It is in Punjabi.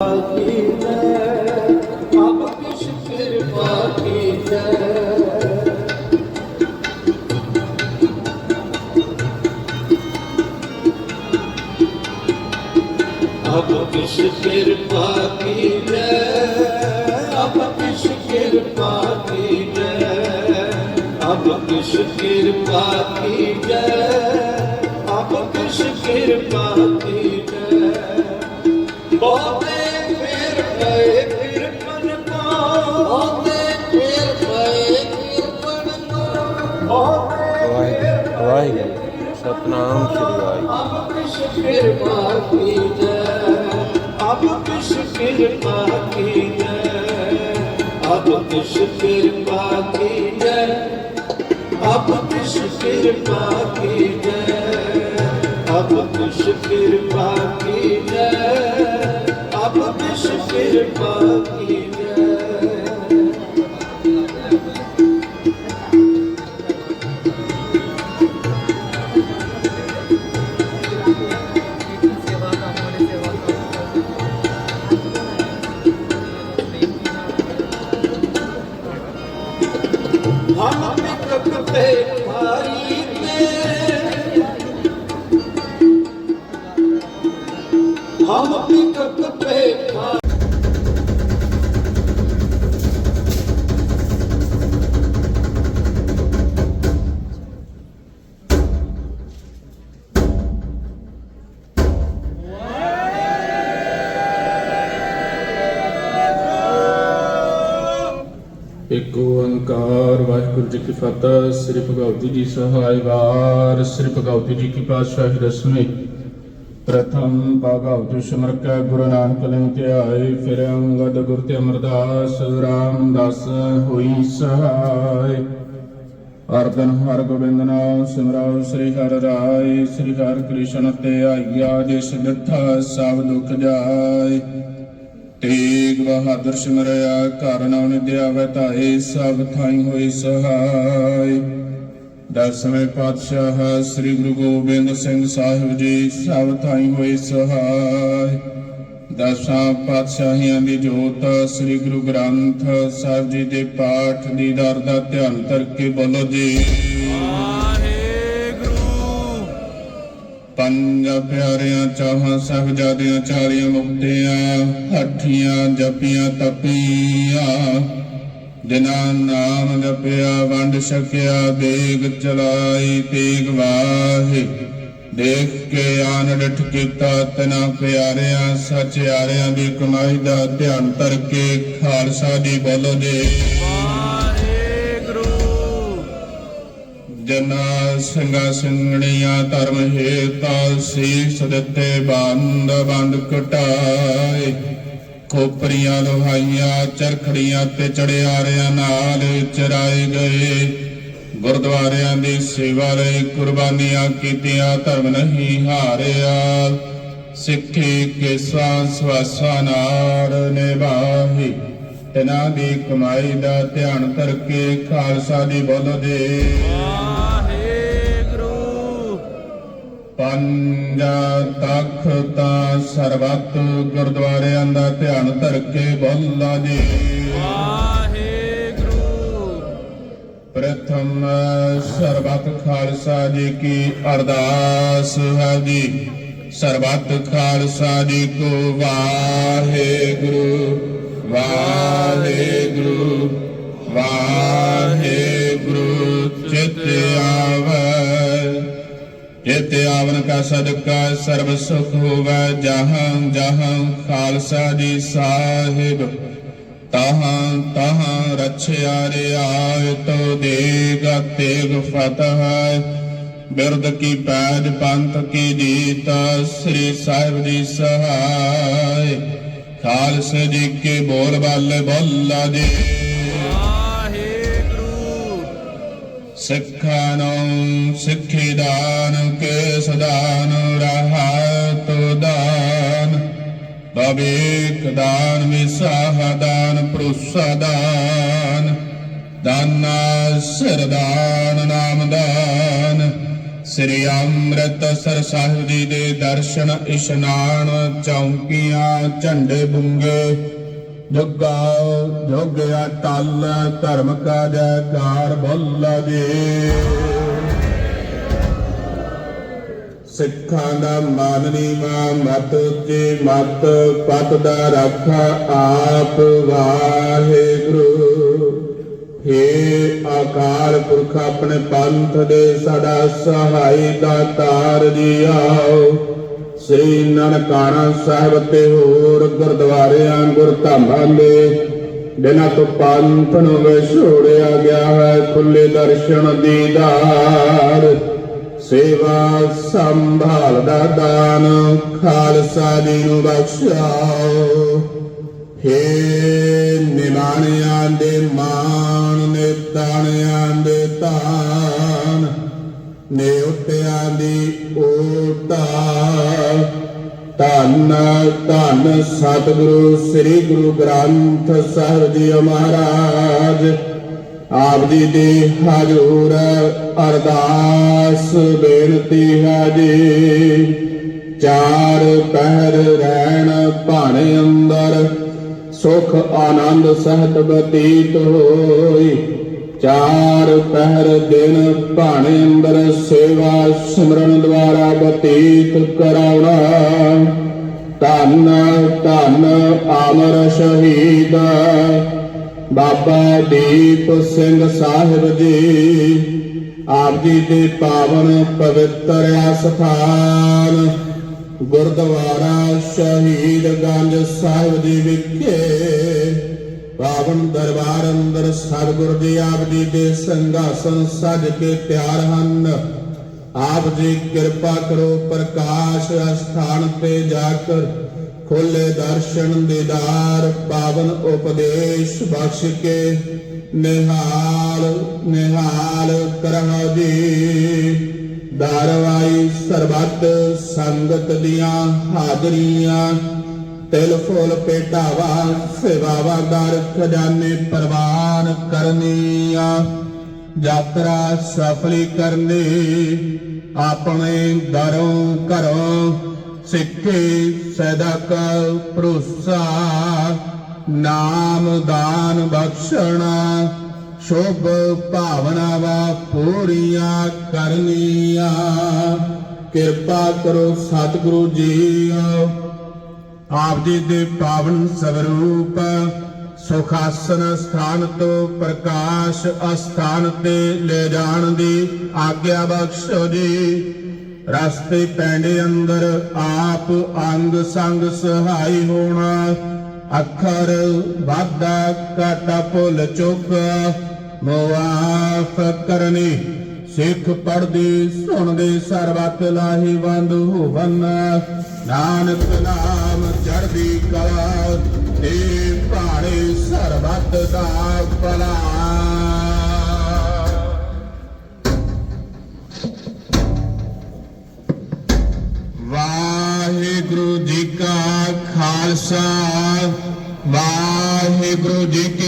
ਆਪ ਕਿਛ ਕਿਰਪਾ ਕੀਜੈ ਆਪ ਕਿਛ ਕਿਰਪਾ ਕੀਜੈ ਆਪ ਕਿਛ ਕਿਰਪਾ ਕੀਜੈ ਆਪ ਕਿਛ ਕਿਰਪਾ ਕੀਜੈ ਕਿਰਪਾ ਕੀਜੈ ਵਾਹਿਗੁਰੂ ਵਾਹਿਗੁਰੂ, ਸਤਨਾਮ ਸ੍ਰੀ ਵਾਹਿਗੁਰੂ। ਅਬ ਕਿਛ ਕਿਰਪਾ ਕੀਜੈ ਅਬ ਕਿਛ ਕਿਰਪਾ ਕੀਜੈ ਅਬ ਕਿਛ ਕਿਰਪਾ ਕੀਜੈ ਅਬ ਕਿਛ ਕਿਰਪਾ ਕੀਜੈ ਅਬ ਕਿਛ ਕਿਰਪਾ ਕੀਜੈ ਅਬ ਕਿਛ ਕਿਰਪਾ ਕੀਜੈ ਓੰਕਾਰ, ਵਾਹਿਗੁਰੂ ਜੀ ਕੀ ਫਤਿਹ, ਸ੍ਰੀ ਭਗਵਤੀ ਜੀ ਸਹਾਇ ਵਾਰ, ਸ੍ਰੀ ਭਗਵਤੀ ਜੀ ਕੀ ਪਾਤਸ਼ਾਹੀ ਰਸਮੀ ਪ੍ਰਥਮ ਭਗਵਤ ਸਿਮਰ ਕੈ ਗੁਰੂ ਨਾਨਕ ਲਿੰਗ ਧਿਆਏ ਫਿਰ ਅੰਗਦ ਗੁਰ ਤੇ ਅਮਰਦਾਸ, ਰਾਮਦਾਸ ਹੋਈ ਸਹਾਇ ਅਰਦਨ ਹਰ ਗੋਬਿੰਦ ਨਾਮ, ਸਿਮਰਾਉ ਸ੍ਰੀ ਹਰਿ ਰਾਏ, ਸ੍ਰੀ ਹਰਿ ਕ੍ਰਿਸ਼ਨ ਤੇ ਆਈਆ, ਜਿਸ ਦਿੱਠਾ ਸਭ ਦੁਖ ਜਾਏ। ਤੇਗ ਬਹਾਦਰ ਸਿਮਰਿਆ ਘਰ ਨਾਮ ਨਿਦਿਆ ਵਤਾਏ ਸਭ ਥਾਈ ਹੋਈ ਸਹਾਈ। ਦਸਵੇਂ ਪਾਤਸ਼ਾਹ ਸ੍ਰੀ ਗੁਰੂ ਗੋਬਿੰਦ ਸਿੰਘ ਸਾਹਿਬ ਜੀ, ਸਭ ਥਾਈ ਹੋਏ ਸਹਾਈ। ਦਸਾਂ ਪਾਤਸ਼ਾਹੀਆਂ ਦੀ ਜੋਤ, ਸ੍ਰੀ ਗੁਰੂ ਗ੍ਰੰਥ ਸਾਹਿਬ ਜੀ ਦੇ ਪਾਠ ਦੀ ਦਰ ਦਾ ਧਿਆਨ ਕਰਕੇ ਬੋਲੋ ਜੀ। ਪੰਜ ਪਿਆਰਿਆਂ ਚਾਹਾਂ, ਸਾਹਿਬਜ਼ਾਦਿਆਂ, ਚਾਲੀਆਂ ਮੁਕਤਿਆਂ, ਹੱਠੀਆਂ ਜਪੀਆਂ, ਤਪੀਆਂ। ਜਿਨ੍ਹਾਂ ਨਾਮ ਜਪਿਆ, ਵੰਡ ਛਕਿਆ, ਦੇਗ ਚਲਾਈ, ਤੇਗ ਵਾਹੇ। ਦੇਖ ਕੇ ਆਨ ਡਠ ਕੀਤਾ ਤਨਾ ਪਿਆਰਿਆਂ ਸਚਿਆਰਿਆਂ ਦੀ ਕਮਾਈ ਦਾ ਧਿਆਨ ਧਰ ਕੇ ਖਾਲਸਾ ਦੀ ਬੋਲੋ ਜੀ। ਜਨਾ ਸਿੰਘਾ ਸਿੰਘਣੀਆਂ ਧਰਮ ਹੇਤਾ ਸੀਸ ਦਿੱਤੇ ਬੰਦ ਬੰਦ ਕਟਾਏ। ਖੋਪਰੀਆਂ ਲੋਹਾਈਆਂ, ਚਰਖੜੀਆਂ ਤੇ ਚੜਿਆਰਿਆਂ ਨਾਲ ਚਰਾਏ ਗਏ। ਗੁਰਦੁਆਰਿਆਂ ਦੀ ਸੇਵਾ ਲਈ ਕੁਰਬਾਨੀਆਂ ਕੀਤੀਆਂ, ਧਰਮ ਨਹੀਂ ਹਾਰਿਆ। ਸਿੱਖੀ ਕੇਸਾਂ ਸਵਾਸਾਂ ਨਾਲ ਨਿਭਾਹੀ। ਤਨਾਂ ਦੀ ਕਮਾਈ ਦਾ ਧਿਆਨ ਧਰ ਕੇ ਖਾਲਸਾ ਦੀ ਬੋਲੋ ਜੀ ਪੰਜਾ ਤਖਤਾਂ ਸਰਬੱਤ ਗੁਰਦੁਆਰਿਆਂ ਦਾ ਧਿਆਨ ਧਰ ਕੇ ਬੋਲਾ ਜੀ ਪ੍ਰਥਮ ਸਰਬੱਤ ਖਾਲਸਾ ਜੀ ਕੀ ਅਰਦਾਸ ਹੈ ਜੀ। ਸਰਬੱਤ ਖਾਲਸਾ ਜੀ ਕੋ ਵਾਹਿਗੁਰੂ। ਵਾਹਿਗੁਰੂ ਵਾਹਿਗੁਰੂ, ਚਿਤ ਆਵੈ। ਜਿਤ ਆਵਨ ਕਾ ਸਦਕਾ, ਸਰਬ ਸੁਖ ਹੋਵੈ, ਜਹਾਂ ਜਹਾਂ ਖਾਲਸਾ ਜੀ ਸਾਹਿਬ। ਤਹਾਂ ਤਹਾਂ ਰਛਿਆ ਰਿਆਇ ਤੋ ਦੇਗਾ ਤੇਗ ਫਤਹ ਬਿਰਦ ਕੀ ਪੈਜ ਪੰਥ ਕੀ ਜੀਤ, ਸ੍ਰੀ ਸਾਹਿਬ ਜੀ ਸਹਾਇ। ਖਾਲਸੇ ਜੀ ਕੇ ਬੋਲ ਬਾਲੇ ਬੋਲਾ ਜੀ। ਸਿੱਖਾਂ ਨੂੰ ਸਿੱਖੀ ਦਾਨ ਕੇ ਸਦਾਨ ਰਹਾਤ ਦਾਨ। ਬਵੇਕ ਦਾਨ ਵਿਸਾਹ ਦਾਨ ਪ੍ਰੋਸਾ ਦਾਨ। ਦਾਨਾ ਸਿਰਦਾਨ ਨਾਮ ਦਾਨ। ਸ੍ਰੀ ਅੰਮ੍ਰਿਤਸਰ ਸਾਹਿਬ ਜੀ ਦੇ ਦਰਸ਼ਨ ਇਸ਼ਨਾਨ ਚੌਂਕੀਆਂ ਝੰਡੇ ਬੁੰਗੇ। ਜੁਗਾ ਜੋਗਿਆ ਟਲ ਧਰਮ ਕਾ ਜੈਕਾਰ ਬੋਲ ਜੀ। ਸਿੱਖਾਂ ਦਾ ਮਨ ਨੀਵਾ ਮਤ ਉੱਚੀ ਮਤ, ਪਤ ਦਾ ਰਾਖਾ ਆਪ ਵਾਹਿਗੁਰੂ। ਹੇ ਪੁਰਖ ਆਪਣੇ ਪੰਥ ਦੇ ਸਾਡਾ ਸਹਾਈ ਦਾਤਾਰ ਜੀ ਆਓ ਸ੍ਰੀ ਨਨਕਾਣਾ ਸਾਹਿਬ ਤੇ ਹੋਰ ਗੁਰਦੁਆਰਿਆਂ, ਗੁਰਧਾਮਾਂ ਦੇ ਦਿਨਾਂ ਤੋਂ ਪੰਥ ਨੂੰ ਵਿਛੋੜਿਆ ਗਿਆ ਹੈ ਖੁੱਲੇ ਦਰਸ਼ਨ ਦੀਦਾਰ ਸੇਵਾ ਸੰਭਾਲ ਦਾ ਦਾਨ, ਖਾਲਸਾ ਜੀ ਨੂੰ ਬਖਸ਼ਾਓ ਹੇ ਨਿਮਾਣਿਆਂ ਦੇ ਮਾਣ ਨੇ ਤਾਣਿਆਂ ਦੇ ਤਾਨ, ਨੇ ਉਟਿਆਂ ਦੀ ਓਟਾ ਧੰਨ ਧੰਨ ਸਤਿਗੁਰੂ, ਸ੍ਰੀ ਗੁਰੂ ਗ੍ਰੰਥ ਸਾਹਿਬ ਜੀ ਮਹਾਰਾਜ। ਆਪ ਜੀ ਦੀ ਹਜ਼ੂਰ ਅਰਦਾਸ ਬੇਨਤੀ ਹੈ ਜੀ। ਚਾਰ ਪਹਿਰ ਰਹਿਣ ਭਾਣੇ ਅੰਦਰ ਸੁਖ ਆਨੰਦ ਸਹਿਤ ਬਤੀਤ ਹੋਈ। ਚਾਰ ਪਹਿਰ ਦਿਨ ਭਾਣੇ ਅੰਦਰ ਸੇਵਾ ਸਿਮਰਨ ਦੁਆਰਾ ਬਤੀਤ ਕਰਾਉਣਾ। ਧੰਨ ਧੰਨ ਆਮਰ ਸ਼ਹੀਦ। ਬਾਬਾ ਦੀਪ ਸਿੰਘ ਸਾਹਿਬ ਜੀ, ਆਪ ਜੀ ਦੇ ਪਾਵਨ ਪਵਿੱਤਰ ਅਸਥਾਨ ਗੁਰਦੁਆਰਾ ਸ਼ਹੀਦ ਗੰਜ ਸਾਹਿਬ ਜੀ ਵਿਖੇ ਪਾਵਨ ਦਰਬਾਰ ਅੰਦਰ ਸਤਿਗੁਰ ਜੀ ਆਪ ਜੀ ਦੇ ਸੰਘਾਸਨ ਸਜ ਕੇ ਤਿਆਰ ਹਨ। ਆਪ ਜੀ ਕਿਰਪਾ ਕਰੋ ਪ੍ਰਕਾਸ਼ ਅਸਥਾਨ ਤੇ ਜਾ ਕਰ ਖੋਲੇ ਦਰਸ਼ਨ ਦੀਦਾਰ ਪਾਵਨ ਉਪਦੇਸ਼ ਬਖਸ਼ ਕੇ ਨਿਹਾਲ ਨਿਹਾਲ ਕਰਹੁ ਜੀ। ਦਰਵਾਈ ਸਰਬੱਤ ਸੰਗਤ ਦੀਆਂ ਹਾਜ਼ਰੀਆਂ। ਤਿਲ ਫੁੱਲ ਪੇਟਾਵਾ ਸੇਵਾਵਾ ਦਰ ਖਜ਼ਾਨੇ ਪ੍ਰਵਾਨ ਕਰਨੀਆਂ। ਯਾਤਰਾ ਸਫਲੀ ਕਰਨੀ, ਆਪਣੇ ਦਰੋਂ ਘਰੋਂ ਸਿੱਖੇ ਸਦਕ ਕਾ ਨਾਮ ਦਾਨ ਬਖਸ਼ਣਾ ਸ਼ੁਭ ਭਾਵਨਾਵਾ ਪੂਰੀਆਂ ਕਰਨੀਆਂ। ਕਿਰਪਾ ਕਰੋ ਸਤਿਗੁਰੂ ਜੀਓ ਆਪ ਜੀ ਦੇ ਪਾਵਨ ਸਵਰੂਪ, ਸੁਖਾਸਨ ਸਥਾਨ ਤੋਂ ਪ੍ਰਕਾਸ਼ ਅਸਥਾਨ ਤੇ ਲੈ ਜਾਣ ਦੀ ਆਗਿਆ ਬਖਸ਼ੋ ਜੀ। ਰਸਤੇ ਪੈਂਡੇ ਅੰਦਰ ਆਪ ਅੰਗ ਸੰਗ ਸਹਾਈ ਹੋਣਾ। ਅੱਖਰ ਵਾਧਾ ਘਾਟਾ ਭੁੱਲ ਚੁੱਕ ਮੁਆਫ ਕਰਨੀ, ਸਿੱਖ ਪੜਦੇ ਸੁਣਦੇ, ਸਰਬਤ ਲਾਹੀ ਬੰਦ ਹੋਵਨ ਨਾਨਕ ਨਾਮ ਚੜ੍ਹਦੀ ਕਲਾ, ਤੇ ਭਾਣੇ ਸਰਬਤ ਦਾ ਭਲਾ। ਵਾਹਿਗੁਰੂ ਜੀ ਕਾ ਖਾਲਸਾ, ਵਾਹਿਗੁਰੂ ਜੀ ਕੀ